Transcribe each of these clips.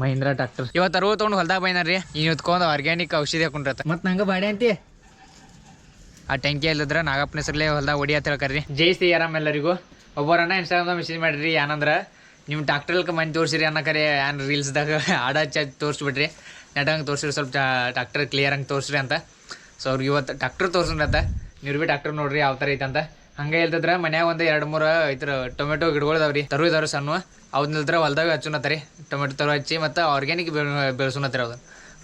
Mahindra tractor ಇವತ್ತು ಅರವತ್ತು ತೊಗೊಂಡು ಹೊಲ್ದಾಗ ಬೈನಾರ್ರಿ. ಈಗ ಹೊತ್ಕೊಂಡು ಆರ್ಗ್ಯಾನಿಕ್ ಔಷಧಿ ಹಾಕೊಂಡ್ರತ. ಮತ್ತೆ ನಂಗೆ ಬಾಡಿ ಅಂತಿ? ಆ ಟೆಂಕಿ ಇಲ್ಲದ್ರ ನಾಗಪ್ಪನ ಹೆಸರಲ್ಲೇ ಹೊಲ್ದಾಗ ಹೊಡಿ ಅಂತ ಹೇಳ್ಕರ್ರಿ ಜೈ ಶ್ರೀ ಆರಾಮ್ ಎಲ್ಲರಿಗೂ. ಒಬ್ಬರನ್ನ ಇನ್ಸ್ಟಾಗ್ರಾಮ್ದಾಗ ಮೆಸೇಜ್ ಮಾಡಿರಿ ಏನಂದ್ರೆ ನಿಮ್ಮ ಟ್ರಾಕ್ಟರ್ಲ್ಕ ಮಂದಿ ತೋರಿಸಿರಿ ಅನ್ನೋ ಕರೆ ಏನು ರೀಲ್ಸ್ದಾಗ ಆಡ ಹಚ್ಚಿ ತೋರಿಸ್ಬಿಟ್ರಿ. ನೆಟ್ಟಂಗೆ ತೋರಿಸಿರಿ ಸ್ವಲ್ಪ ಟ್ರಾಕ್ಟರ್ ಕ್ಲಿಯರ್ ಹಂಗೆ ತೋರಿಸ್ರಿ ಅಂತ. ಸೊ ಅವ್ರಿಗೆ ಇವತ್ತು ಟ್ರಾಕ್ಟರ್ ಅಂತ. ನೀವು ಬಿ ಟ್ರಾಕ್ಟರ್ ನೋಡ್ರಿ ಯಾವ ಥರ ಐತಂತ. ಹಂಗೆ ಇಲ್ದಿದ್ರೆ ಮನ್ಯಾಗ ಒಂದು ಎರಡು ಮೂರು ಐತ್ರ ಟೊಮೆಟೊ ಗಿಡಗಳು ಅದಾವ್ರಿ ತರು ಇದಾವ್ರಿ ಸಣ್ಣ ಅವ್ನ ಇಲ್ದ್ರ ಹೊಲ್ದಾಗ ಹಚ್ಚುನತ್ತರಿ ಟೊಮೆಟೊ ತರು ಹಚ್ಚಿ ಮತ್ತು ಆರ್ಗ್ಯಾನಿಕ್ ಬೆಳೆಸುನತ್ತರಿ ಅದನ್ನ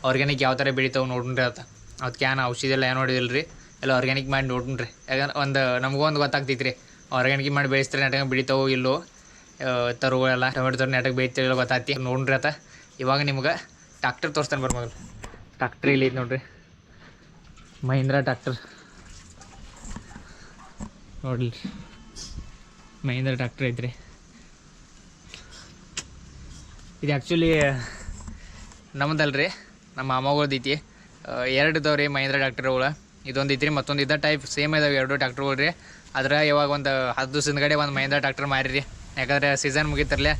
ಆರ್ಗ್ಯಾನಿಕ್ ಯಾವ ಥರ ಬೆಳಿತಾವೆ ನೋಡ್ರಿ ಅದ ಅದಕ್ಕೆ ಏನು ಔಷಧಿ ಎಲ್ಲ ಏನು ನೋಡಿದಿಲ್ಲ ರೀ ಎಲ್ಲ ಆರ್ಗ್ಯಾನಿಕ್ ಮಾಡಿ ನೋಡ್ರಿ. ಯಾಕಂದ್ರೆ ಒಂದು ನಮಗೂ ಒಂದು ಗೊತ್ತಾಗ್ತೈತ್ರಿ. ಆರ್ಗ್ಯಾನಿಕ್ ಮಾಡಿ ಬೆಳೆಸ್ತಾರೆ ನಾಟಕ ಬೆಳಿತಾವೋ ಇಲ್ಲೋ. ತರುಗಳೆಲ್ಲ ಟೊಮೆಟೊ ತರ ನೆಟ್ಗೆ ಬೆಳಿತೀವಿ ಗೊತ್ತಾಗ್ತಿ. ನೋಡ್ರಿ ಆತ ಇವಾಗ ನಿಮ್ಗೆ ಟ್ರಾಕ್ಟರ್ ತೋರಿಸ್ತಾನೆ ಬರ್ಬೋದು ಮೊದಲು. ಟ್ರಾಕ್ಟರ್ ಇಲ್ಲಿ ಐತೆ ನೋಡ್ರಿ. ಮಹೀಂದ್ರ ಟ್ರಾಕ್ಟರ್ ನೋಡ್ಲಿ. ಮಹೇಂದ್ರ ಡಾಕ್ಟ್ರ್ ಐತ್ರಿ ಇದು ಆ್ಯಕ್ಚುಲಿ ರೀ ನಮ್ಮ ಮಾಮಗಳದ್ದು ಐತಿ. ಎರಡು ಇದಾವೆ ರೀ ಮಹೇಂದ್ರ ಡಾಕ್ಟ್ರ್ಗಳು ಇದೊಂದು ಐತ್ರಿ, ಮತ್ತೊಂದು ಇದ್ದ ಟೈಪ್ ಸೇಮ್ ಇದಾವೆ ಎರಡು ಟ್ರಾಕ್ಟರ್ಗಳು ರೀ ಅದ್ರ ಇವಾಗ ಒಂದು ಹತ್ತು ದಿವಸ ಹಿಂದ್ಗಡೆ ಒಂದು ಮಹೀಂದ್ರ ಮಾರಿ ಮಾರಿರಿ. ಯಾಕಂದ್ರೆ ಸೀಸನ್ ಮುಗಿತಾರಲ್ಲ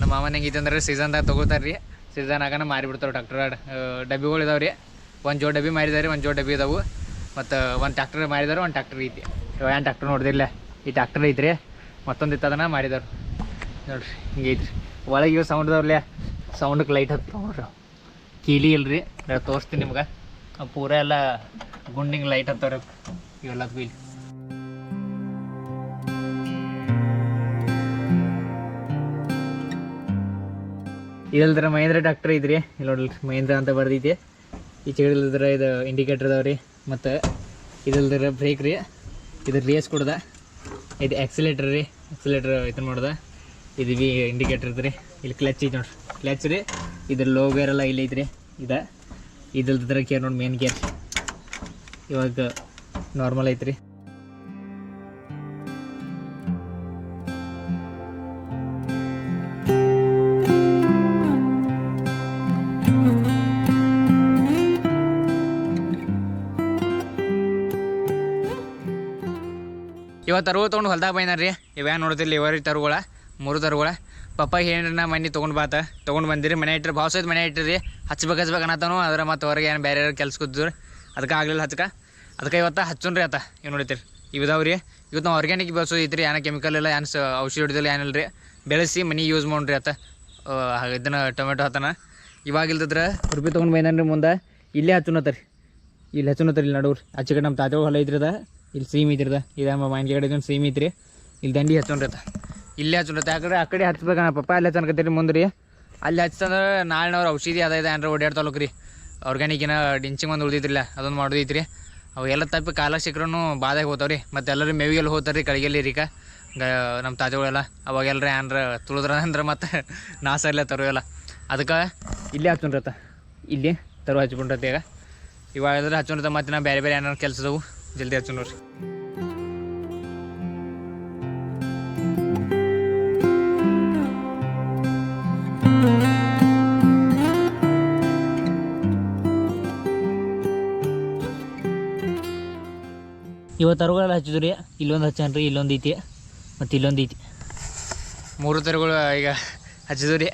ನಮ್ಮ ಮಾಮನ ಹೆಂಗೈತೆ ಅಂದ್ರೆ ಸೀಸನ್ದಾಗ ತೊಗೋತಾರೆ ರೀ ಸೀಸನ್ ಆಗನ ಮಾರಿಬಿಡ್ತಾರೆ ಡಾಕ್ಟರ್ ಡಬ್ಬಿಗಳು ಇದಾವೆ ರೀ ಒಂದು ಜೋಡು ಡಬ್ಬಿ ಮಾರಿದಾರೆ ಒಂದು ಜೋಡು ಡಬ್ಬಿ ಇದಾವೆ. ಮತ್ತು ಒಂದು ಟ್ಯಾಕ್ಟ್ರ್ ಮಾರಿದಾರೆ, ಒಂದು ಟ್ಯಾಕ್ಟ್ರ್ ಐತಿ. ಏನು ಟ್ಯಾಕ್ಟ್ರ್ ನೋಡಿದಿಲ್ಲ ಈ ಡಾಕ್ಟರ್ ಐತ್ರಿ ಮತ್ತೊಂದು ಇತ್ತು ಅದನ್ನ ಮಾರಿದಾರೆ ನೋಡ್ರಿ, ಹಿಂಗೆ ಐತ್ರಿ. ಒಳಗೆ ಸೌಂಡ್ ಇದಾವ್ರಲ್ಲ ಸೌಂಡಕ್ಕೆ ಲೈಟ್ ಹತ್ತು ನೋಡ್ರಿ. ಕೀಲಿ ಇಲ್ರಿ. ತೋರಿಸ್ತೀನಿ ನಿಮ್ಗೆ. ಪೂರ ಎಲ್ಲ ಗುಂಡಿಂಗ್ ಲೈಟ್ ಹತ್ತವ್ರಿ ಇವೆಲ್ಲ ಇಲ್ಲಿ ಇದಲ್ದ್ರ ಮಹೇಂದ್ರ ಡಾಕ್ಟರ್ ಇದ್ರಿ? ಇಲ್ಲಿ ನೋಡ್ರಿ, ಮಹೇಂದ್ರ ಅಂತ ಬರ್ದೈತಿ. ಈ ಇಲ್ದ್ರ ಇದು ಇಂಡಿಕೇಟರ್ ಅದಾವ್ರಿ ಮತ್ತು ಇದಲ್ದ್ರ ಬ್ರೇಕ್ ರೀ. ಇದು ರೇಸ್ ಕೊಡ್ದೆ. ಇದು ಎಕ್ಸಿಲೇಟರ್ ರೀ. ಎಕ್ಸಿಲೇಟರ್ ಇದನ್ನು ಮಾಡ್ದೆ. ಇದು ಬಿ ಇಂಡಿಕೇಟರ್ ಇದ್ರಿ. ಇಲ್ಲಿ ಕ್ಲಚ್ ಐತಿ ನೋಡ್ರಿ. ಕ್ಲಚ್ ರೀ. ಇದ್ರ ಲೋ ಗೇರ್ ಎಲ್ಲ ಇಲ್ಲಿ ಐತ್ರಿ. ಇದ. ಇದಲ್ದ್ರ ಕೇರ್ ನೋಡಿ ಮೇನ್ ಗೇರ್ ಇವಾಗ ನಾರ್ಮಲ್ ಐತ್ರಿ. ಇವತ್ತು ತರುವ ತೊಗೊಂಡು ಹೊಲ್ದಾಗ ಬೈನಾರ್ರಿ ಇವ್ಯಾವ ನೋಡ್ತಿರ್ಲಿ ಇವರಿ ತರುಗಳ, ಮೂರು ತರುಗಳ. ಪಪ್ಪ ಏನ್ರಿ ಮನೆ ತೊಗೊಂಡು ಬಾತ. ತೊಗೊಂಡು ಬಂದಿರಿ, ಮನೆ ಇಟ್ಟರೆ ಭಾವ ಸೈತ್ ಮನೆ ಇಟ್ಟಿರಿ ಹಚ್ಬೇಕು ಹಚ್ಬೇಕು ಅನ್ನತಾನು ಅದ್ರ ಮತ್ತು ಹೊರಗೆ ಏನು ಬೇರೆ ಕೆಲಸ ಕೂತಿದ್ರು ಅದಕ್ಕೆ ಆಗಲಿಲ್ಲ ಹಚ್ಕ. ಅದಕ್ಕೆ ಇವತ್ತು ಹಚ್ಚುನ್ರಿ ಆತ. ಇವ್ ನೋಡಿತೀರಿ ಇವಿದಾವ್ರಿ ರೀ ಇವತ್ತು ನಾವು ಆರ್ಗ್ಯಾನಿಕ್ ಬೆಳೆಸೋದು ಐತ್ರಿ. ಏನೋ ಕೆಮಿಕಲ್ ಇಲ್ಲ ಏನು ಔಷಧಿ ಹೊಡಿದಿಲ್ಲ ಏನಿಲ್ಲ ರೀ ಬೆಳೆಸಿ ಮನೆ ಯೂಸ್ ಮಾಡ್ರಿ ಆತ. ಇದನ್ನು ಟೊಮೆಟೊ ಹತ್ತನ. ಇವಾಗ ಇಲ್ದಿದ್ರೆ ರೂಪಾಯಿ ತೊಗೊಂಡು ರೀ ಮುಂದೆ. ಇಲ್ಲೇ ಹಚ್ಚುನತ್ತರಿ ಇಲ್ಲಿ ಹಚ್ಚುನತ್ತರಿ ಇಲ್ಲಿ ನಡುವ್ರಿ. ಕಡೆ ನಮ್ಮ ತಾತೆ ಹೊಲ ಐತ್ರದ ಇಲ್ಲಿ ಸೀಮ್ ಐತ್ರದ ಇದು ನಮ್ಮ ಮಾನ್ಕೆ ಕಡೆ ಇದೊಂದು ಸೀಮ್ ಐತ್ರಿ. ಇಲ್ಲಿ ದಂಡಿ ಹಚ್ಚೊಂಡ್ರತ ಇಲ್ಲೇ ಹಚ್ಚೊಂಡ್ರತ ಯಾಕಂದ್ರೆ ಆ ಕಡೆ ಹಚ್ಬೇಕಣ್ಣ ಪಪ್ಪ. ಅಲ್ಲಿ ಮುಂದೆ ರೀ ಅಲ್ಲಿ ಹಚ್ಚಂದ್ರೆ ನಾಳೆ ಔಷಧಿ ಅದ ಇದೆ ಏನಾರ ಓಡಾಡ್ತಾಲಕ್ ರೀ ಆರ್ಗ್ಯಾನಿಕಿನ ಡಿಂಚಿಂಗ್ ಒಂದು ಉಳಿದಿದ್ರಲ್ಲ, ಅದೊಂದು ಮಾಡೋದೈತ್ರಿ. ಅವು ಎಲ್ಲ ತಪ್ಪಿ ಕಾಲ ಸಿಕ್ಕರೂ ಬಾದಾಗ ಹೋಗ್ತಾವ್ರಿ. ಮತ್ತು ಎಲ್ಲರೂ ಮೇವಿಗೆಲ್ಲ ಹೋಗ್ತಾರೆ ರೀ ಕಡೆಗೆಲ್ಲಿ ರೀಕ. ಗ ನಮ್ಮ ತಾತೆಗಳೆಲ್ಲ. ಅವಾಗೆಲ್ಲರ ಏನಾರ ತುಳಿದ್ರ ಅಂದ್ರೆ ಮತ್ತೆ ನಾಸ ಇಲ್ಲ ತರುವೆಲ್ಲ. ಅದಕ್ಕೆ ಇಲ್ಲೇ ಹಚ್ಚುಂಡ್ರತ ಇಲ್ಲಿ ತರು ಹಚ್ಕೊಂಡ್ರತ ಈಗ. ಇವಾಗ ಅದ್ರ ಮತ್ತು ಮತ್ತೆ ನಾ ಬೇರೆ ಬೇರೆ ಏನಾರು ಕೆಲಸದವು. ಜಲ್ದಿ ಹಚ್ಚು ನೋಡ್ರಿ. ಇವತ್ತು ತರುಗಳೆಲ್ಲ ಹಚ್ಚಿದ್ರಿ ಇಲ್ಲೊಂದು ಹಚ್ಚನ್ರಿ ಇಲ್ಲೊಂದು ಐತಿ ಮತ್ತು ಇಲ್ಲೊಂದು ಐತಿ. ಮೂರು ತರುಗಳು ಈಗ ಹಚ್ಚಿದ್ರಿ.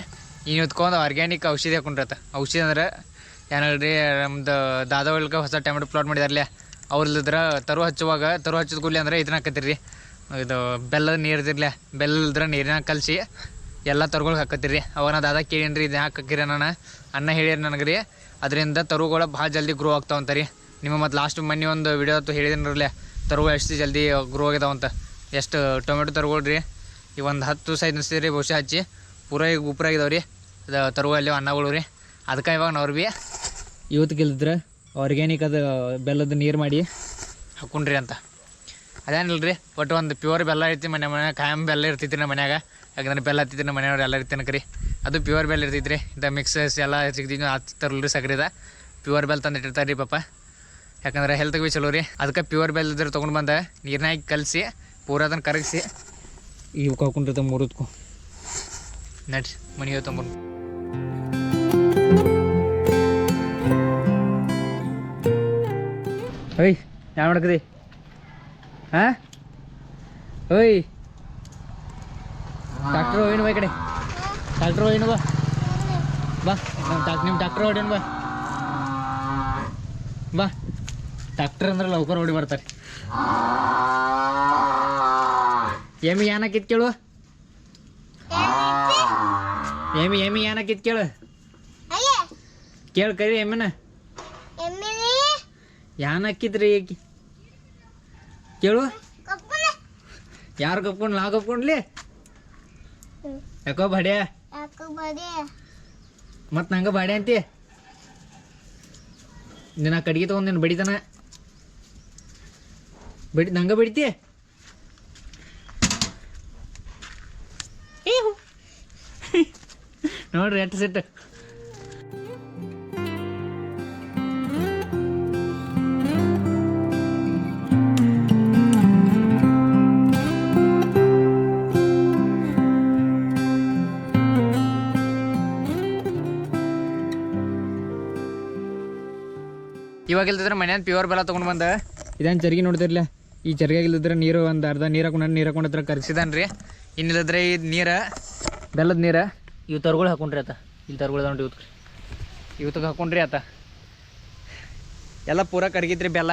ಇನ್ನು ಹೊತ್ಕೊಂಡು ಆರ್ಗ್ಯಾನಿಕ್ ಔಷಧಿ ಹಾಕೊಂಡ್ರತ. ಔಷಧಿ ಅಂದ್ರೆ ಏನಲ್ರಿ ನಮ್ದು ದಾದಾವಳ್ಕ ಹೊಸ ಟೊಮೆಟೊ ಪ್ಲಾಟ್ ಮಾಡಿದಾರಲ್ಲ ಅವ್ರಲ್ಲಿದ್ರ ತರು ಹಚ್ಚುವಾಗ, ತರು ಹಚ್ಚಿದ ಕೂಲಿ ಅಂದ್ರೆ ಇದನ್ನ ಹಾಕತ್ತೀರಿ. ಇದು ಬೆಲ್ಲದ ನೀರ್ದಿರ್ಲೆ ಬೆಲ್ಲದ್ರ ಬೆಲ್ಲ ಇಲ್ದ್ರ ನೀರಿನ ಕಲಸಿ ಎಲ್ಲ ತರುಗಳಿಗೆ ಹಾಕತ್ತೀರಿ. ಅವಾಗ ನಾ ದಾದಾ ಕೇಳೀನಿ ಇದು ಯಾಕೆ ಹಾಕಿರಿ ನಾನು. ಅನ್ನ ಹೇಳಿರಿ ನನಗೆ ರೀ ಅದರಿಂದ ತರುಗಳು ಭಾಳ ಜಲ್ದಿ ಗ್ರೋ ಆಗ್ತಾವ ರೀ ನಿಮ್ಮ ಮತ್ತು ಲಾಸ್ಟ್ ಮೊನ್ನೆ ಒಂದು ವಿಡಿಯೋ ಅಂತ ಹೇಳಿದಿನರಲ್ಲೇ ತರುಗಳು ಎಷ್ಟು ಜಲ್ದಿ ಗ್ರೋ ಆಗ್ಯಾವಂತ ಎಷ್ಟು ಟೊಮೆಟೊ ತರುಗಳು ರೀ ಈ ಒಂದು ಹತ್ತು ದಿವಸ ನಿಸ್ತೀರಿ ರೀ ಬಹುಶಃ ಹಚ್ಚಿ ಪೂರ ಈಗ ಉಪ್ರಾಗಿದಾವೆ ರೀ ಅದು ತರುವಲ್ಲಿ ಅನ್ನಗಳು ರೀ ಅದಕ್ಕೆ ಇವಾಗ ನಾವು ಭೀ ಇವತ್ತು ಗೆಲ್ದಿದ್ರೆ ಆರ್ಗ್ಯಾನಿಕ್ ಅದು ಬೆಲ್ಲದ ನೀರು ಮಾಡಿ. ಹಾಕೊಂಡ್ರಿ ಅಂತ. ಅದೇನಿಲ್ಲ ರೀ ಒಟ್ಟು ಒಂದು ಪ್ಯೂರ್ ಬೆಲ್ಲ ಐತಿ ಮನೆ ಮನೆ ಕಾಯಂ ಬೆಲ್ಲ ಇರ್ತೈತಿ ನಮ್ಮ ಮನ್ಯಾಗ. ಯಾಕಂದ್ರೆ ಬೆಲ್ಲ ಹತ್ತಿತ್ತು ನಮ್ಮ ಮನೆಯವ್ರು ಎಲ್ಲ ಇರ್ತೀನಿ ರೀ ಅದು ಪ್ಯೂರ್ ಬೆಲ್ಲ ಇರ್ತೈತಿ ರೀ ಇಂಥ ಮಿಕ್ಸಸ್ ಎಲ್ಲ ಸಿಗ್ತೀವಿ ಹಚ್ತಾರಲ್ಲ ರೀ ಸಕ್ರಿದ ಪ್ಯೂರ್ ಬೆಲ್ ತಂದಿಟ್ಟಿರ್ತಾರೆ ರೀ ಪಾಪ. ಯಾಕಂದ್ರೆ ಹೆಲ್ತ್ಗೆ ಭೀ ಚಲೋ ರೀ. ಅದಕ್ಕೆ ಪ್ಯೂರ್ ಬೆಲ್ ಇದ್ರೆ ತೊಗೊಂಡು ಬಂದ ನೀರಿನಾಗಿ ಕಲಸಿ ಪೂರ ಅದನ್ನು ಕರಗಿಸಿ. ಇವು ಹಾಕೊಂಡಿರ್ತಾವೆ ಮೂರದಕ್ಕೂ ನಡ್ರಿ ಮನೆಗೆ ತೊಗೊಂಬರು ಓಯ್ ಯಾವ ಮಾಡಕದಿ? ಹಾಂ? ಓಯ್ ಡಾಕ್ಟ್ರು ಏನು ಬಾ ಈ ಕಡೆ? ಡಾಕ್ಟ್ರು ಏನು ಬಾ? ಬಾ ನಮ್ಮ ಡಾಕ್ಟರ್ ನಿಮ್ಮ ಹೊಡಿಯೋಣ ಬಾ? ಬಾ. ಡಾಕ್ಟ್ರ್ ಅಂದ್ರೆ ಲೌಕರ್ ಹೊಡಿ ಬರ್ತಾರೆ. ಎಮ್ಮಿ ಏನಕ್ಕಿತ್ ಕೇಳು? ಎಮ್ಮಿ ಎಮ್ಮಿ ಏನಕ್ಕಿತ್ ಕೇಳು? ಕೇಳು ಕರಿ ಎಮ್ಮಿನ. ಯಾನಕ್ಕಿದ್ರಿ ಕೇಳು. ಯಾರು ಕಪ್ಕೊಂಡು ನಾ ಕಪ್ಕೊಂಡ್ಲಿ? ಯಾಕೋ ಬಾಡ್ಯ? ಮತ್ ನಂಗ ಬಾಡೆ ಅಂತಿ? ನಿನ್ನ ಕಡಿಗೆ ತಗೊಂಡ್ ನೀನು ಬಡಿತಾನ. ಬಡಿ ನಂಗ ಬಡಿತಿ? ನೋಡ್ರಿ ಎಟ್ ಸೆಟ್ ಇವಾಗ ಇಲ್ದಿದ್ರೆ ಮನ್ಯಾನ ಪ್ಯೂರ್ ಬೆಲ್ಲ ತೊಗೊಂಡು ಬಂದ. ಇದೇನು ಚರ್ಗಿ ನೋಡ್ತಿರ್ಲ? ಈ ಚರ್ಗಿ ಇಲ್ದಿದ್ರೆ ನೀರು ಒಂದು ಅರ್ಧ ನೀರು ಹಾಕೊಂಡು ನೀರು ಹಾಕೊಂಡು ಹತ್ರ ಕರ್ಸಿದಾನ್ರಿ ಇನ್ನಿಲ್ಲದ್ರೆ ಈ ನೀರು ಬೆಲ್ಲದ ನೀರು. ಇವು ತರ್ಗಳು ಹಾಕೊಂಡ್ರಿ ಆತ. ಇಲ್ಲಿ ತರ್ಗಳು ನೋಡಿ ಇವತ್ತು ಇವತ್ತಿಗೆ ಹಾಕೊಂಡ್ರಿ ಆತ. ಎಲ್ಲ ಪೂರ ಕರಗಿತ್ರಿ ಬೆಲ್ಲ.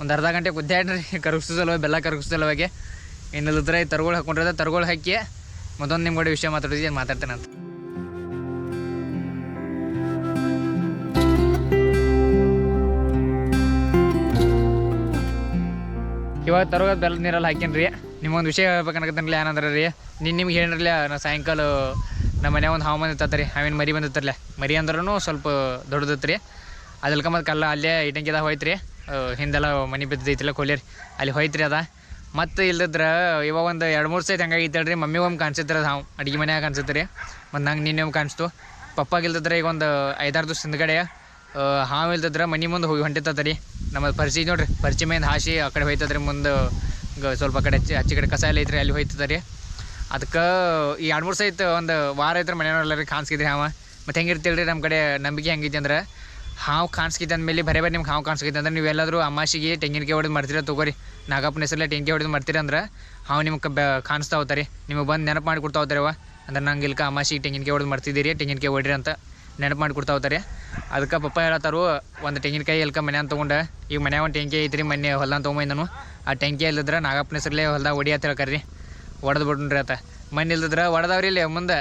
ಒಂದು ಅರ್ಧ ಗಂಟೆ ಗುದ್ದಾಡ್ರಿ ಕರಗಿಸೋ ಸಲುವಾಗಿ ಬೆಲ್ಲ ಕರಗಿಸೋ ಸಲುವಾಗಿ ಇನ್ನಿಲ್ಲದ್ರೆ ಈ ತರ್ಗಳು ಹಾಕೊಂಡ್ರಿ ತರ್ಗಳು ಹಾಕಿ ಮತ್ತೊಂದು ನಿಮ್ಮ ಕಡೆ ವಿಷಯ ಮಾತಾಡಿದ್ವಿ ಮಾತಾಡ್ತೇನೆ ಅಂತ. ತರೋದು ಬೆಲ್ಲದ ನೀರಲ್ಲಿ ಹಾಕೀನಿ ರೀ ನಿಮಗೊಂದು ವಿಷಯ ಹೇಳ್ಬೇಕನ್ನಕತ್ತಲ್ಲ ಏನಂದ್ರೆ ರೀ ನಿನ್ನ ನಿಮ್ಗೆ ಹೇಳಿರಲಿಲ್ಲ, ನಾ ಸಾಯಂಕಾಲ ನಮ್ಮ ಮನೆ ಒಂದು ಹಾವು ಬಂದಿತ್ತ ರೀ ಹಾವಿನ ಮರಿ ಬಂದಿತ್ತಲ್ಲ ಮರಿ ಅಂದ್ರೂ ಸ್ವಲ್ಪ ದೊಡ್ಡದಿತ್ತು ರೀ ಅದಲ್ಕ ಮತ್ತು ಕಲ್ಲ ಅಲ್ಲೇ ಇಟಂಕಿದಾಗ ಹೋಯ್ತು ರೀ ಹಿಂದೆಲ್ಲ ಮನೆ ಬಿದ್ದೈತಿಲ್ಲ ಕೊಲ್ಲಿ ರೀ ಅಲ್ಲಿ ಹೋಯ್ತು ರೀ ಅದ. ಮತ್ತು ಇಲ್ದಿದ್ರೆ ಇವಾಗ ಒಂದು ಎರಡು ಮೂರು ಸೈತ್ ಹಂಗಾಗಿ ರೀ ಮಮ್ಮಿಗೆ ಒಮ್ಮೆ ಕಾಣಿಸುತ್ತೆ ಅದು ಹಾವು, ಅಡುಗೆ ಮನೆಯಾಗ ಕಾಣಿಸುತ್ತೆ ರೀ ಮತ್ತು ನಂಗೆ ನಿನ್ನೆ ಕಾಣಿಸ್ತು. ಪಪ್ಪಾಗಿಲ್ದಿದ್ರೆ ಈಗ ಒಂದು ಐದಾರು ದಿವಸ ಹಿಂದ್ಗಡೆ ಹಾವು ಇಲ್ದಿದ್ರೆ ಮನೆ ಮುಂದೆ ಹೋಗಿ ಹೊಂಟಿತ್ತದ ರೀ ನಮ್ಮ ಪರಿಚಯ ನೋಡ್ರಿ, ಪರಿಚಯ ಮೇಲೆ ಹಾಸಿ ಆ ಕಡೆ ಹೋಯ್ತದ್ರಿ ಮುಂದೆ ಸ್ವಲ್ಪ ಕಡೆ ಹಚ್ಚಿ ಹಚ್ಚಿ ಕಡೆ ಕಸ ಎಲ್ಲ ಐತ್ರಿ, ಅಲ್ಲಿ ಹೋಯ್ತದ ರೀ ಅದಕ್ಕೆ ಈ ಎರಡು ಮೂರು ಸಹಿತ ಒಂದು ವಾರ ಐತ್ರಿ ಮನೆಯವ್ರೆಲ್ಲರಿಗೆ ಕಾಣಿಸ್ಕಿದ್ರಿ ಹಾವ. ಮತ್ತು ಹೆಂಗಿರ್ತಿಲ್ಲ ರೀ ನಮ್ಮ ಕಡೆ ನಂಬಿಕೆ ಹೆಂಗೈತಿ ಅಂದ್ರೆ, ಹಾವು ಕಾಣಿಸ್ಕಿದ್ದ ಅಂದಮೇಲೆ ಬರೇ ಬರೀ ನಿಮ್ಗೆ ಹಾವು ಕಾಣಿಸ್ಕೈತೆ ಅಂದ್ರೆ ನೀವು ಎಲ್ಲಾದರೂ ಅಮಾಸಿಗೆ ತೆಂಗಿನಕಾಯಿ ಹೊಡೆದು ಮಾಡ್ತೀರ ತಗೋರಿ. ನಾಗಪ್ಪನ ಹೆಸರಲ್ಲೇ ತೆಂಗಿನಕಾಯಿ ಹೊಡೆದು ಮಾಡ್ತೀರಿ ಅಂದ್ರೆ ಹಾವು ನಿಮ್ಗೆ ಬ ಕಾಣಿಸ್ತಾ ಹೋಗ್ತಾರೆ. ನಿಮಗೆ ಬಂದು ನೆನಪು ಮಾಡಿ ಕೊಡ್ತಾ ಅವ ಅಂದ್ರೆ ನಂಗೆ ಇಲ್ಕ ಅಮಾಸಿಗೆ ತೆಂಗಿನಕಾಯಿ ಹೊಡೆದು ಮಾಡ್ತಿದ್ದೀರಿ ತೆಂಗಿನಕಾಯಿ ಹೊಡ್ರಿ ಅಂತ. ನೆನಪು ಮಾಡಿ ಕೊಡ್ತಾ ಹೋಗ್ತಾರೆ. ಅದಕ್ಕೆ ಪಪ್ಪ ಹೇಳತ್ತಾರು ಒಂದು ತೆಂಗಿನಕಾಯಿ ಎಲ್ಕ ಮನ್ಯಾನ ತೊಗೊಂಡು. ಈಗ ಮನ್ಯಾಗ ಒಂದು ಟೆಂಕಿ ಐತ್ರಿ, ಮೊನ್ನೆ ಹೊಲ್ದಾನ ತೊಗೊಂಬಂದನು ಆ ಟೆಂಕಿ ಇಲ್ಲದ್ರೆ ನಾಗಪ್ಪನ ಹೆಸರಲ್ಲೇ ಹೊಲ್ದಾಗ ಹೊಡಿ ಅಂತ ಹೇಳ್ಕರ್ರಿ ಒಡೆದು ಬಿಟ್ರಿ ಆತ. ಮಣ್ಣು ಇಲ್ದಿದ್ರೆ ಹೊಡೆದವ್ರಿ ಇಲ್ಲಿ ಮುಂದೆ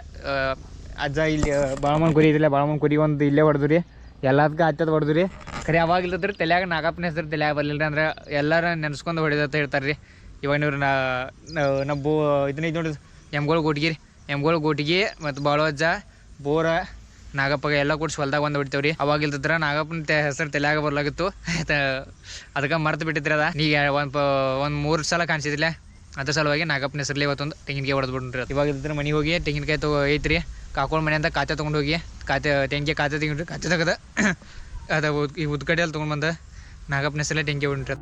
ಅಜ್ಜ ಇಲ್ಲಿ ಬಾಳಮನ್ ಕುರಿ ಇದಿಲ್ಲ ಬಾಳಮನ್ ಕುರಿ ಒಂದು ಇಲ್ಲೇ ಹೊಡೆದು ರೀ ಎಲ್ಲದಕ್ಕೆ ಹಚ್ಚದ ಹೊಡೆದು ರೀ ಖರೆ ಅವಾಗ ಇಲ್ಲದ್ರೆ ತಲೆಯಾಗ ನಾಗಪ್ಪನ ಹೆಸರು ತಲೆಯಾಗ ಬರಲಿಲ್ಲ ರೀ ಅಂದ್ರೆ ಎಲ್ಲರ ನೆನೆಸ್ಕೊಂಡು ಹೊಡೆದಂತ ಹೇಳ್ತಾರೆ ರೀ ಇವಾಗ ನೀವು ನಾ ನಮ್ಮ ಬೋ ಇದನ್ನ ಇದು ನೋಡಿದ್ರು ಎಮ್ಗಳು ಗೋಟಿಗೆ ರೀ. ಎಮ್ಗಳು ಗೋಟಿಗೆ ಮತ್ತು ಬಾಳೋಜ್ಜ ಬೋರ ನಾಗಪ್ಪಗೆ ಎಲ್ಲ ಕೂಡಿಸಿ ಹೊಲ್ದಾಗ ಒಂದು ಬಿಡ್ತೇವ್ರಿ. ಅವಾಗ ಇಲ್ದಿದ್ರ ನಾಗಪ್ಪನ ಹೆಸರು ತಲೆಯಾಗ ಬರ್ಲಾಗಿತ್ತು. ಅದಕ್ಕೆ ಮರ್ತು ಬಿಟ್ಟಿದ್ರಿ ಅದ. ನೀ ಒಂದು ಒಂದು ಮೂರು ಸಲ ಕಾಣಿಸಿದಿಲ್ಲ ಅದ್ರ ಸಲುವಾಗಿ ನಾಗಪ್ಪನ ಹೆಸರಲ್ಲಿ ಇವತ್ತೊಂದು ತೆಂಗಿನಕಾಯಿ ಹೊಡೆದು ಬಿಡ್ರಿ ಇವಾಗ ಇಲ್ದಿದ್ರೆ ಮನೆಗೆ ಹೋಗಿ ತೆಂಗಿನಕಾಯಿ ತಗೋ, ಐತ್ರಿ. ಕಾಕೊಂಡು ಮನೆಯಿಂದ ಕಾತೆ ತೊಗೊಂಡು ಹೋಗಿ ಕಾತೆ ತೆಂಗಿ ಕಾತೆ ತೆಗಿದ್ರಿ, ಖಾತೆ ತೆಗದ ಅದ. ಈ ಉದ್ಕಡೆಯಲ್ಲಿ ತೊಗೊಂಡು ಬಂದ ನಾಗಪ್ಪನ ಹೆಸರಲ್ಲೇ ತೆಂಗಿ ಹೊಂಟ್ರಿ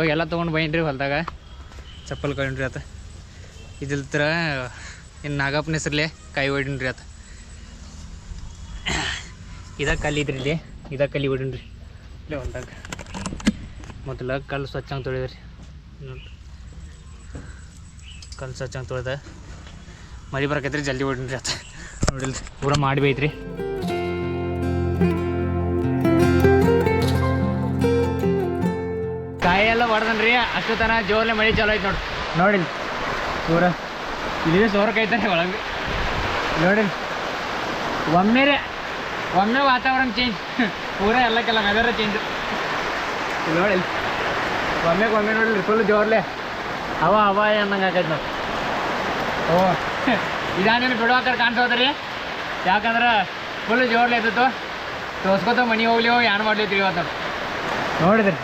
ಇವಾಗ ಎಲ್ಲ ತೊಗೊಂಡು ಬೈನ್ರಿ ಹೊಲ್ದಾಗ. ಚಪ್ಪಲ್ ಕಳ್ರಿ ಆತ. ಇದಿಲ್ತರ ಇನ್ನು ನಾಗಪ್ಪನ ಹೆಸ್ರಲ್ಲಿ ಕಾಯಿ ಹೊಡಿನ್ರಿ ಆತ. ಇದ ಕಲ್ಲಿ ಇದ್ರಿ ಇಲ್ಲಿ. ಇದ ಕಲ್ಲಿ ಹೊಡಿನ್ರಿ ಇಲ್ಲೇ ಹೊಲ್ದಾಗ. ಮೊದಲ ಕಲ್ಲು ಸ್ವಚ್ಛಂಗೆ ತೊಳಿದ್ರಿ. ಕಲ್ಲು ಸ್ವಚ್ಛಂಗೆ ತೊಳೆದ. ಮರಿ ಬರಕೈತ್ರಿ ಜಲ್ದಿ ಹೊಡಿನ್ರಿ ಆತ. ನೋಡಿಲ್ರಿ. ಪೂರ ಮಾಡಿ ಬೈತ್ರಿ. ಎಲ್ಲ ಹೊಡೆದನ್ರಿ ಅಷ್ಟು ತನ ಜೋರ್ಲೆ ಮಳೆ ಚಾಲು ಐತೆ ನೋಡಿ ನೋಡಿ ಪೂರ. ಇಲ್ಲಿ ಸೋರಕೈತಾನೆ ಒಳಗೆ. ನೋಡಿ ಒಮ್ಮೆ ರೀ ಒಮ್ಮೆ ವಾತಾವರಣ ಚೇಂಜ್ ಪೂರ ಎಲ್ಲಕ್ಕೆಲ್ಲ ವೆದರ್ ಚೇಂಜ್ ನೋಡಿ ಒಮ್ಮೆ ಒಮ್ಮೆ ನೋಡಿರಿ ಫುಲ್ ಜೋರ್ಲೆ. ಅವ ಅವ ಅನ್ನಂಗೆ ಆಗೈತೆ ನೋಡಿ. ಓ ಇದಾನೇನು ಬಿಡೋ ಕಡೆ ಕಾಣಿಸೋದ್ರಿ ಯಾಕಂದ್ರೆ ಫುಲ್ ಜೋರ್ಲೆ ಇದ್ದಿತ್ತು ತೋರ್ಸ್ಕೊತ ಮನೆ ಹೋಗ್ಲಿ ಏನು ಮಾಡ್ಲಿ ಇವತ್ತು ನೋಡಿದ್ರಿ.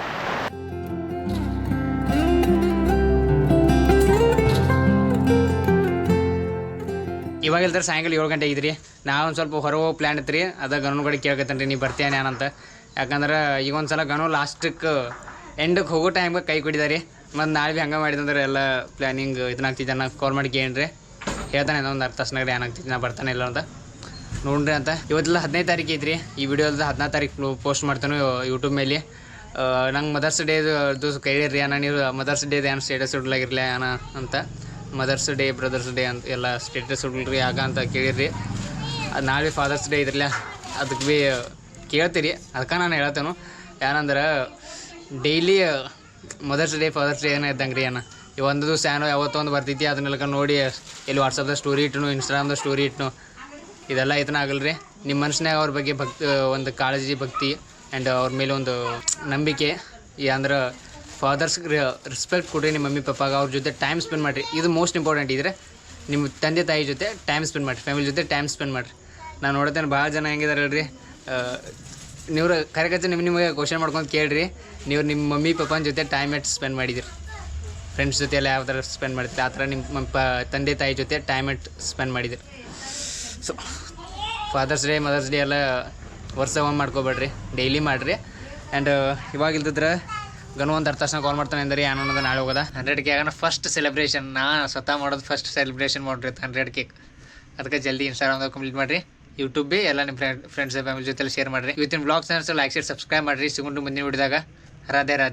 ಇವಾಗ ಇಲ್ದ್ರೆ ಸಾಯಂಕಾಲ ಏಳು ಗಂಟೆ ಆಗಿದ್ರಿ ನಾವು ಒಂದು ಸ್ವಲ್ಪ ಹೊರ ಹೋಗೋ ಪ್ಲ್ಯಾನ್ ಇತ್ತು ರೀ ಅದ ಗನನ ಕಡೆ ಕೇಳ್ಕತ್ತೇನೆ ರೀ ನೀ ಬರ್ತೀಯಾನೆ ಏನಂತ. ಯಾಕಂದ್ರೆ ಈಗ ಒಂದು ಸಲ ಗನು ಲಾಸ್ಟಕ್ಕೆ ಎಂಡಕ್ಕೆ ಹೋಗೋ ಟೈಮ್ಗೆ ಕೈ ಕುಡಿದಾರಿ. ಮತ್ತು ನಾಳೆ ಭೀ ಹಂಗೆ ಮಾಡಿದಂದ್ರೆ ಎಲ್ಲ ಪ್ಲ್ಯಾನಿಂಗ್ ಇದನ್ನಾಗ್ತಿದ್ದೆ ನಾ ಕಾಲ್ ಮಾಡಿ ಕೇಳ್ರಿ ಹೇಳ್ತಾನೆ ಒಂದು ಅರ್ಥ ತಾಸ್ನಾಗ ಏನಾಗ್ತಿದ್ದೆ ನಾ ಬರ್ತಾನೆ ಇಲ್ಲ ಅಂತ. ನೋಡ್ರಿ ಅಂತ. ಇವತ್ತೆಲ್ಲ ಹದಿನೈದು ತಾರೀಕು ಐತ್ರಿ. ಈ ವಿಡಿಯೋದ ಹದಿನಾರು ತಾರೀಕು ಪೋಸ್ಟ್ ಮಾಡ್ತಾನೆ ಯೂಟ್ಯೂಬ್ ಮೇಲೆ. ನಂಗೆ ಮದರ್ಸ್ ಡೇದು ರೀ ಅಣ್ಣ, ನೀವು ಮದರ್ಸ್ ಡೇದು ಏನು ಸ್ಟೇಟಸ್ ಇಡಲಾಗಿರಲಿ ಅಣ್ಣ ಅಂತ. ಮದರ್ಸ್ ಡೇ, ಬ್ರದರ್ಸ್ ಡೇ ಅಂತ ಎಲ್ಲ ಸ್ಟೇಟಸ್ ಹುಡುಗ್ರಿ ಆಗ ಅಂತ ಕೇಳಿರಿ ಅದು ನಾಳೆ ಫಾದರ್ಸ್ ಡೇ ಇದ್ರಲ್ಲ ಅದಕ್ಕೆ ಭೀ ಕೇಳ್ತೀರಿ. ಅದಕ್ಕೆ ನಾನು ಹೇಳ್ತೇನೆ. ಏನಂದ್ರೆ daily mother's day, father's day ಏನೋ ಇದ್ದಂಗೆ ರೀ ಈ ಒಂದು ದಿವಸ ಏನೋ ಯಾವತ್ತೋ ಒಂದು ಬರ್ತೈತಿ ಅದನ್ನೆಲ್ಲ ನೋಡಿ ಇಲ್ಲಿ ವಾಟ್ಸಪ್ದಾಗ ಸ್ಟೋರಿ ಇಟ್ಟನು ಇನ್ಸ್ಟಾಗ್ರಾಮ್ದಾಗ ಸ್ಟೋರಿ ಇಟ್ಟನು ಇದೆಲ್ಲ ಇದನ್ನ ಆಗಲ್ರಿ. ನಿಮ್ಮ ಮನಸ್ಸಿನಾಗ ಅವ್ರ ಬಗ್ಗೆ ಭಕ್ತಿ, ಒಂದು ಕಾಳಜಿ, ಭಕ್ತಿ ಆ್ಯಂಡ್ ಅವ್ರ ಮೇಲೆ ಒಂದು ನಂಬಿಕೆ ಅಂದ್ರೆ ಫಾದರ್ಸ್ಗೆ ರೆಸ್ಪೆಕ್ಟ್ ಕೊಡಿ ನಿಮ್ಮ ಮಮ್ಮಿ ಪಪ್ಪಾಗ ಅವ್ರ ಜೊತೆ ಟೈಮ್ ಸ್ಪೆಂಡ್ ಮಾಡಿರಿ. ಇದು ಮೋಸ್ಟ್ ಇಂಪಾರ್ಟೆಂಟ್ ಇದ್ರೆ ನಿಮ್ಮ ತಂದೆ, ತಾಯಿ ಜೊತೆ ಟೈಮ್ ಸ್ಪೆಂಡ್ ಮಾಡಿರಿ. ಫ್ಯಾಮಿಲಿ ಜೊತೆ ಟೈಮ್ ಸ್ಪೆಂಡ್ ಮಾಡಿರಿ. ನಾನು ನೋಡ್ತೇನೆ ಭಾಳ ಜನ ಹೆಂಗಿದ್ದಾರೆ ಹೇಳ್ರಿ. ನೀವು ಕರೆಕಚ್ಚ ನಿಮ್ಮ ನಿಮಗೆ ಕ್ವಶನ್ ಮಾಡ್ಕೊಂಡು ಕೇಳ್ರಿ. ನೀವು ನಿಮ್ಮ ಮಮ್ಮಿ ಪಪ್ಪನ ಜೊತೆ ಟೈಮ್ ಎಟ್ ಸ್ಪೆಂಡ್ ಮಾಡಿದಿರಿ. ಫ್ರೆಂಡ್ಸ್ ಜೊತೆ ಎಲ್ಲ ಯಾವ ಥರ ಸ್ಪೆಂಡ್ ಮಾಡ್ತೀರಿ? ಆ ಥರ ನಿಮ್ಮ ಪ ತಂದೆ, ತಾಯಿ ಜೊತೆ ಟೈಮ್ ಎಟ್ ಸ್ಪೆಂಡ್ ಮಾಡಿದಿರಿ. So father's day mother's day ಎಲ್ಲ ವರ್ಷ ಒಮ್ಮೆ ಮಾಡ್ಕೋಬೇಡ್ರಿ. ಡೈಲಿ ಮಾಡಿರಿ. ಆ್ಯಂಡ್ ಇವಾಗ ಇಲ್ದಿದ್ರೆ ಗನು ಒಂದು ಕಾಲ್ ಮಾಡ್ತಾನೆ ಅಂದ್ರೆ ಏನು ಅನ್ನೋದು ನಾಳೆ ಹೋಗೋದ. ಹಂಡ್ರೆಡ್ ಕೇಕ್ ಆಗೋಣ ಫಸ್ಟ್ ಸೆಲೆಬ್ರೇಷನ್ ನಾ ಸ್ವತಃ ಮಾಡೋದು ಫಸ್ಟ್ ಸೆಲೆಬ್ರೇಷನ್ ಮಾಡ್ರಿ ಹಂಡ್ರೆಡ್ ಕೇಕ್ ಅದಕ್ಕೆ ಜಲ್ದಿ ಇನ್ಸ್ಟಾಗ್ರಾಮ್ ಕಂಪ್ಲೀಟ್ ಮಾಡಿರಿ ಯೂಟ್ಯೂಬ್ ಬಿ, ಎಲ್ಲ ನಿಮ್ಮ ಫ್ರೆಂಡ್ ಫ್ರೆಂಡ್ಸ್ ಫ್ಯಾಮಿಲಿ ಜೊತೆ ಶೇರ್ ಮಾಡಿರಿ. ಇವತ್ತಿನ ಬ್ಲಾಗ್ಸ್ ಲೈಕ್ ಶೇರ್ ಸಬ್ಸ್ಕ್ರೈಬ್ ಮಾಡಿರಿ. ಸಿಗೊಂಡು ಮುಂದಿನ ಹಿಡಿದಾಗ ರಾಧೆ ರಾಧೆ.